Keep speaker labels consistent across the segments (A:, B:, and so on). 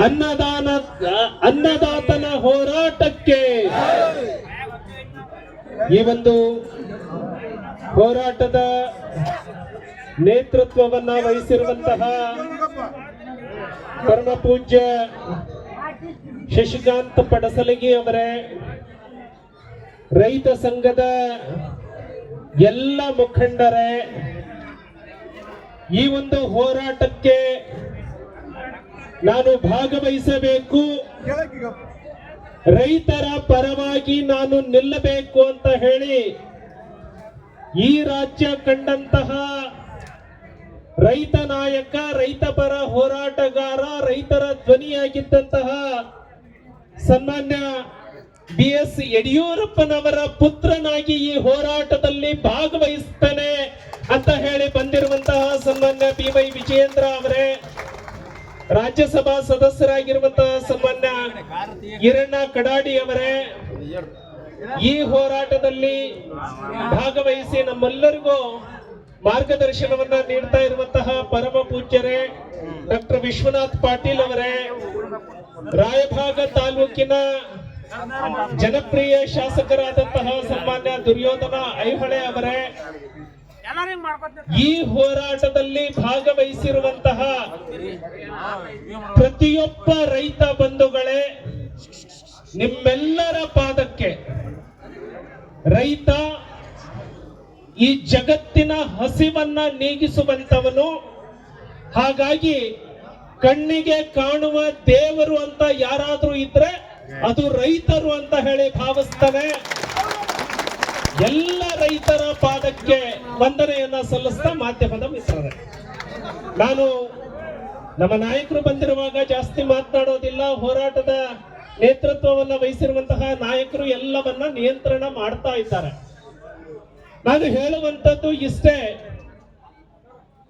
A: ಅನ್ನದಾನ, ಅನ್ನದಾತನ ಹೋರಾಟಕ್ಕೆ ಈ ಒಂದು ಹೋರಾಟದ ನೇತೃತ್ವವನ್ನ ವಹಿಸಿರುವಂತಹ ಪರಮ ಪೂಜ್ಯ ಶಶಿಕಾಂತ್ ಪಡಸಲಗಿ ಅವರೇ, ರೈತ ಸಂಘದ ಎಲ್ಲ ಮುಖಂಡರೇ, ಈ ಒಂದು ಹೋರಾಟಕ್ಕೆ ನಾನು ಭಾಗವಹಿಸಬೇಕು. ರೈತರ ಪರವಾಗಿ ನಾನು ನಿಲ್ಲಬೇಕು ಅಂತ ಹೇಳಿ ಈ ರಾಜ್ಯ ಕಂಡಂತಹ ರೈತ ನಾಯಕ, ರೈತ ಪರ ಹೋರಾಟಗಾರ, ರೈತರ ಧ್ವನಿಯಾಗಿದ್ದಂತಹ ಸನ್ಮಾನ್ಯ ಬಿ ಎಸ್ ಯಡಿಯೂರಪ್ಪನವರ ಪುತ್ರನಾಗಿ ಈ ಹೋರಾಟದಲ್ಲಿ ಭಾಗವಹಿಸ್ತೇನೆ ಅಂತ ಹೇಳಿ ಬಂದಿರುವಂತಹ ಸನ್ಮಾನ್ಯ ಬಿ ವೈ ವಿಜಯೇಂದ್ರ ಅವರೇ. ರಾಜ್ಯಸಭಾ ಸದಸ್ಯರಾಗಿರುವಂತಹ ಸನ್ಮಾನ್ಯ ಈರಣ್ಣ ಕಡಾಡಿ ಅವರೇ, ಈ ಹೋರಾಟದಲ್ಲಿ ಭಾಗವಹಿಸಿ ನಮ್ಮೆಲ್ಲರಿಗೂ ಮಾರ್ಗದರ್ಶನವನ್ನ ನೀಡ್ತಾ ಇರುವಂತಹ ಪರಮ ಪೂಜ್ಯರೇ, ಡಾಕ್ಟರ್ ವಿಶ್ವನಾಥ್ ಪಾಟೀಲ್ ಅವರೇ, ರಾಯಭಾಗ ತಾಲೂಕಿನ ಜನಪ್ರಿಯ ಶಾಸಕರಾದಂತಹ ಸನ್ಮಾನ್ಯ ದುರ್ಯೋಧನ ಐಹೊಳೆ ಅವರೇ ಈ ಹೋರಾಟದಲ್ಲಿ ಭಾಗವಹಿಸಿರುವಂತಹ ಪ್ರತಿಯೊಬ್ಬ ರೈತ ಬಂಧುಗಳೇ, ನಿಮ್ಮೆಲ್ಲರ ಪಾದಕ್ಕೆ ರೈತ ಈ ಜಗತ್ತಿನ ಹಸಿವನ್ನ ನೀಗಿಸುವಂತವನು ಹಾಗಾಗಿ ಕಣ್ಣಿಗೆ ಕಾಣುವ ದೇವರು ಅಂತ ಯಾರಾದ್ರೂ ಇದ್ರೆ ಅದು ರೈತರು ಅಂತ ಹೇಳಿ ಭಾವಿಸ್ತಾನೆ. ಎಲ್ಲ ರೈತರ ಪಾದಕ್ಕೆ ವಂದನೆಯನ್ನ ಸಲ್ಲಿಸ್ತಾ ಮಾಧ್ಯಮದ ಮಿತ್ರರೇ. ನಾನು ನಮ್ಮ ನಾಯಕರು ಬಂದಿರುವಾಗ ಜಾಸ್ತಿ ಮಾತನಾಡೋದಿಲ್ಲ, ಹೋರಾಟದ ನೇತೃತ್ವವನ್ನ ವಹಿಸಿರುವಂತಹ ನಾಯಕರು ಎಲ್ಲವನ್ನ ನಿಯಂತ್ರಣ ಮಾಡ್ತಾ ಇದ್ದಾರೆ. ನಾನು ಹೇಳುವಂತದ್ದು ಇಷ್ಟೇ,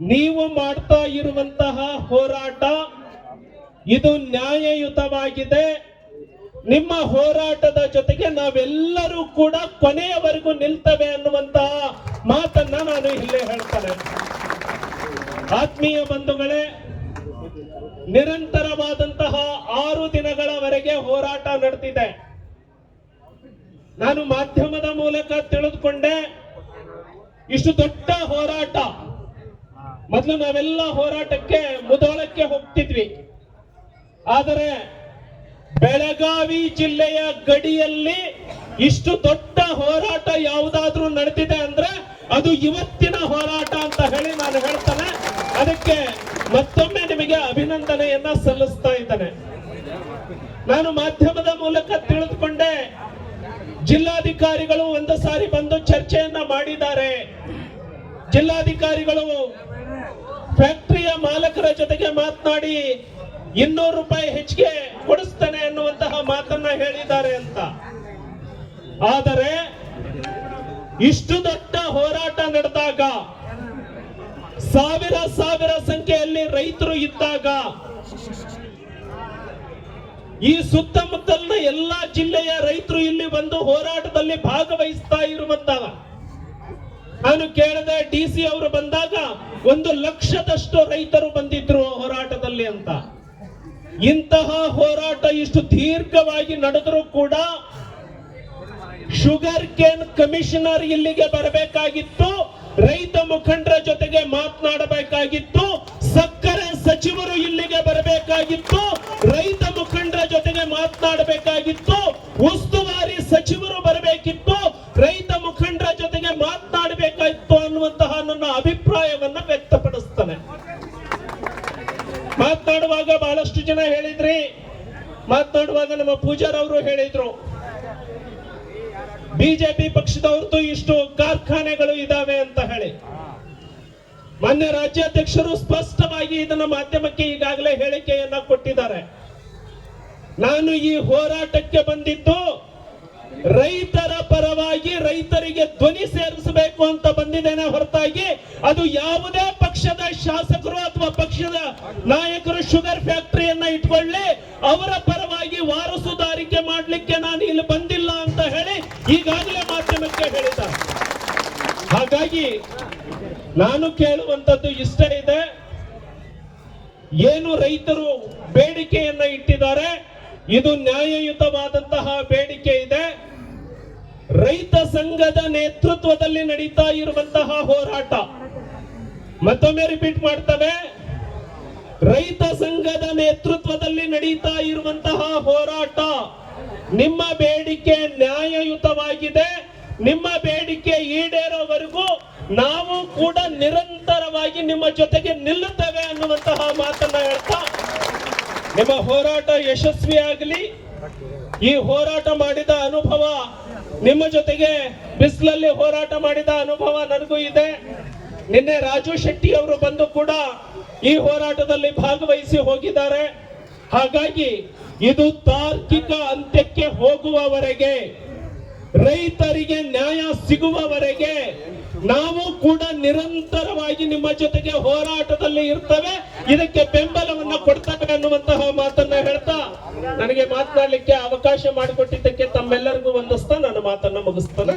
A: ನೀವು ಮಾಡ್ತಾ ಇರುವಂತಹ ಹೋರಾಟ ಇದು ನ್ಯಾಯಯುತವಾಗಿದೆ. ನಿಮ್ಮ ಹೋರಾಟದ ಜೊತೆಗೆ ನಾವೆಲ್ಲರೂ ಕೂಡ ಕೊನೆಯವರೆಗೂ ನಿಲ್ತವೆ ಅನ್ನುವಂತಹ ಮಾತನ್ನ ನಾನು ಇಲ್ಲೇ ಹೇಳ್ತೇನೆ. ಆತ್ಮೀಯ ಬಂಧುಗಳೇ, ನಿರಂತರವಾದಂತಹ ಆರು ದಿನಗಳವರೆಗೆ ಹೋರಾಟ ನಡೆದಿದೆ. ನಾನು ಮಾಧ್ಯಮದ ಮೂಲಕ ತಿಳಿದುಕೊಂಡೆ, ಇಷ್ಟು ದೊಡ್ಡ ಹೋರಾಟ. ಮೊದಲು ನಾವೆಲ್ಲ ಹೋರಾಟಕ್ಕೆ ಮುದೋಳಕ್ಕೆ ಹೋಗ್ತಿದ್ವಿ. ಆದರೆ ಬೆಳಗಾವಿ ಜಿಲ್ಲೆಯ ಗಡಿಯಲ್ಲಿ ಇಷ್ಟು ದೊಡ್ಡ ಹೋರಾಟ ಯಾವುದಾದ್ರೂ ನಡೆದಿದೆ ಅಂದ್ರೆ ಅದು ಇವತ್ತಿನ ಹೋರಾಟ ಅಂತ ಹೇಳಿ ನಾನು ಹೇಳ್ತೇನೆ. ಅದಕ್ಕೆ ಮತ್ತೊಮ್ಮೆ ನಿಮಗೆ ಅಭಿನಂದನೆಯನ್ನ ಸಲ್ಲಿಸ್ತಾ ಇದ್ದೇನೆ. ನಾನು ಮಾಧ್ಯಮದ ಮೂಲಕ ತಿಳಿದುಕೊಂಡೆ, ಜಿಲ್ಲಾಧಿಕಾರಿಗಳು ಒಂದು ಸಾರಿ ಬಂದು ಚರ್ಚೆಯನ್ನ ಮಾಡಿದ್ದಾರೆ. ಜಿಲ್ಲಾಧಿಕಾರಿಗಳು ಫ್ಯಾಕ್ಟರಿಯ ಮಾಲಕರ ಜೊತೆಗೆ ಮಾತನಾಡಿ ಇನ್ನೂರು ರೂಪಾಯಿ ಹೆಚ್ಚಿಗೆ ಕೊಡಿಸ್ತಾನೆ ಅನ್ನುವಂತಹ ಮಾತನ್ನ ಹೇಳಿದ್ದಾರೆ ಅಂತ. ಆದರೆ ಇಷ್ಟು ದೊಡ್ಡ ಹೋರಾಟ ನಡೆದಾಗ, ಸಾವಿರ ಸಾವಿರ ಸಂಖ್ಯೆಯಲ್ಲಿ ರೈತರು ಇದ್ದಾಗ, ಈ ಸುತ್ತಮುತ್ತಲಿನ ಎಲ್ಲಾ ಜಿಲ್ಲೆಯ ರೈತರು ಇಲ್ಲಿ ಬಂದು ಹೋರಾಟದಲ್ಲಿ ಭಾಗವಹಿಸ್ತಾ ಇರುವಂತಹ, ನಾನು ಕೇಳಿದೆ ಡಿ ಸಿ ಅವರು ಬಂದಾಗ ಒಂದು ಲಕ್ಷದಷ್ಟು ರೈತರು ಬಂದಿದ್ರು ಹೋರಾಟದಲ್ಲಿ ಅಂತ. ಇಂತಹ ಹೋರಾಟ ಇಷ್ಟು ದೀರ್ಘವಾಗಿ ನಡೆದರೂ ಕೂಡ ಶುಗರ್ ಕೇನ್ ಕಮಿಷನರ್ ಇಲ್ಲಿಗೆ ಬರಬೇಕಾಗಿತ್ತು. ರೈತ ಮುಖಂಡರ ಜೊತೆಗೆ ಮಾತನಾಡಬೇಕಾಗಿತ್ತು. ಸಕ್ಕರೆ ಸಚಿವರು ಇಲ್ಲಿಗೆ ಬರಬೇಕಾಗಿತ್ತು. ರೈತ ಮುಖಂಡರ ಜೊತೆಗೆ ಮಾತನಾಡಬೇಕಾಗಿತ್ತು. ಮಾತನಾಡುವಾಗ ಬಹಳಷ್ಟು ಜನ ಹೇಳಿದ್ರಿ. ಮಾತನಾಡುವಾಗ ನಮ್ಮ ಪೂಜಾರವರು ಹೇಳಿದ್ರು. ಬಿಜೆಪಿ ಪಕ್ಷದವ್ರದ್ದು ಇಷ್ಟು ಕಾರ್ಖಾನೆಗಳು ಇದಾವೆ ಅಂತ ಹೇಳಿ. ಮಾನ್ಯ ರಾಜ್ಯಾಧ್ಯಕ್ಷರು ಸ್ಪಷ್ಟವಾಗಿ ಇದನ್ನ ಮಾಧ್ಯಮಕ್ಕೆ ಈಗಾಗಲೇ ಹೇಳಿಕೆಯನ್ನ ಕೊಟ್ಟಿದ್ದಾರೆ. ನಾನು ಈ ಹೋರಾಟಕ್ಕೆ ಬಂದಿದ್ದು ರೈತರ ಪರವಾಗಿ ರೈತರಿಗೆ ಧ್ವನಿ ಸೇರಿಸಬೇಕು ಅಂತ ಬಂದಿದ್ದೇನೆ ಹೊರತಾಗಿ. ಅದು ಯಾವುದೇ ಪಕ್ಷದ ಶಾಸಕರು ಅಥವಾ ಪಕ್ಷದ ನಾಯಕರು ಶುಗರ್ ಫ್ಯಾಕ್ಟರಿಯನ್ನ ಇಟ್ಕೊಳ್ಳಿ, ಅವರ ಪರವಾಗಿ ವಾರಸುದಾರಿಕೆ ಮಾಡ್ಲಿಕ್ಕೆ ನಾನು ಇಲ್ಲಿ ಬಂದಿಲ್ಲ ಅಂತ ಹೇಳಿ ಈಗಾಗಲೇ ಮಾಧ್ಯಮಕ್ಕೆ ಹೇಳಿದ ಹಾಗಾಗಿ ನಾನು ಕೇಳುವಂತದ್ದು ಇಷ್ಟ ಇದೆ. ಏನು ರೈತರು ಬೇಡಿಕೆಯನ್ನ ಇಟ್ಟಿದ್ದಾರೆ, ಇದು ನ್ಯಾಯಯುತವಾದಂತಹ ಬೇಡಿಕೆ ಇದೆ. ರೈತ ಸಂಘದ ನೇತೃತ್ವದಲ್ಲಿ ನಡೀತಾ ಇರುವಂತಹ ಹೋರಾಟ ಮತ್ತೊಮ್ಮೆ ರಿಪೀಟ್ ಮಾಡ್ತವೆ. ರೈತ ಸಂಘದ ನೇತೃತ್ವದಲ್ಲಿ ನಡೀತಾ ಇರುವಂತಹ ಹೋರಾಟ ನಿಮ್ಮ ಬೇಡಿಕೆ ನ್ಯಾಯಯುತವಾಗಿದೆ. ನಿಮ್ಮ ಬೇಡಿಕೆ ಈಡೇರೋವರೆಗೂ ನಾವು ಕೂಡ ನಿರಂತರವಾಗಿ ನಿಮ್ಮ ಜೊತೆಗೆ ನಿಲ್ಲುತ್ತೇವೆ ಅನ್ನುವಂತಹ ಮಾತನ್ನ ಹೇಳ್ತಾ, ನಿಮ್ಮ ಹೋರಾಟ ಯಶಸ್ವಿಯಾಗಲಿ ಈ ಹೋರಾಟ ಮಾಡಿದ ಅನುಭವ ನಿಮ್ಮ ಜೊತೆಗೆ ಬಿಸಿಲಲ್ಲಿ ಹೋರಾಟ ಮಾಡಿದ ಅನುಭವ ನನಗೂ ಇದೆ. ನಿನ್ನೆ ರಾಜು ಶೆಟ್ಟಿ ಅವರು ಬಂದು ಕೂಡ ಈ ಹೋರಾಟದಲ್ಲಿ ಭಾಗವಹಿಸಿ ಹೋಗಿದ್ದಾರೆ. ಹಾಗಾಗಿ ಇದು ತಾರ್ಕಿಕ ಅಂತ್ಯಕ್ಕೆ ಹೋಗುವವರೆಗೆ ರೈತರಿಗೆ ನ್ಯಾಯ ಸಿಗುವವರೆಗೆ ನಾವು ಕೂಡ ನಿರಂತರವಾಗಿ ನಿಮ್ಮ ಜೊತೆಗೆ ಹೋರಾಟದಲ್ಲಿ ಇರ್ತವೆ. ಇದಕ್ಕೆ ಬೆಂಬಲವನ್ನ ಕೊಡ್ತೇವೆ ಅನ್ನುವಂತಹ ಮಾತನ್ನ ಹೇಳ್ತಾ ನನಗೆ ಮಾತನಾಡಲಿಕ್ಕೆ ಅವಕಾಶ ಮಾಡಿಕೊಟ್ಟಿದ್ದಕ್ಕೆ ತಮ್ಮೆಲ್ಲರಿಗೂ ವಂದಿಸ್ತಾ ನನ್ನ ಮಾತನ್ನ ಮುಗಿಸ್ತಾನೆ.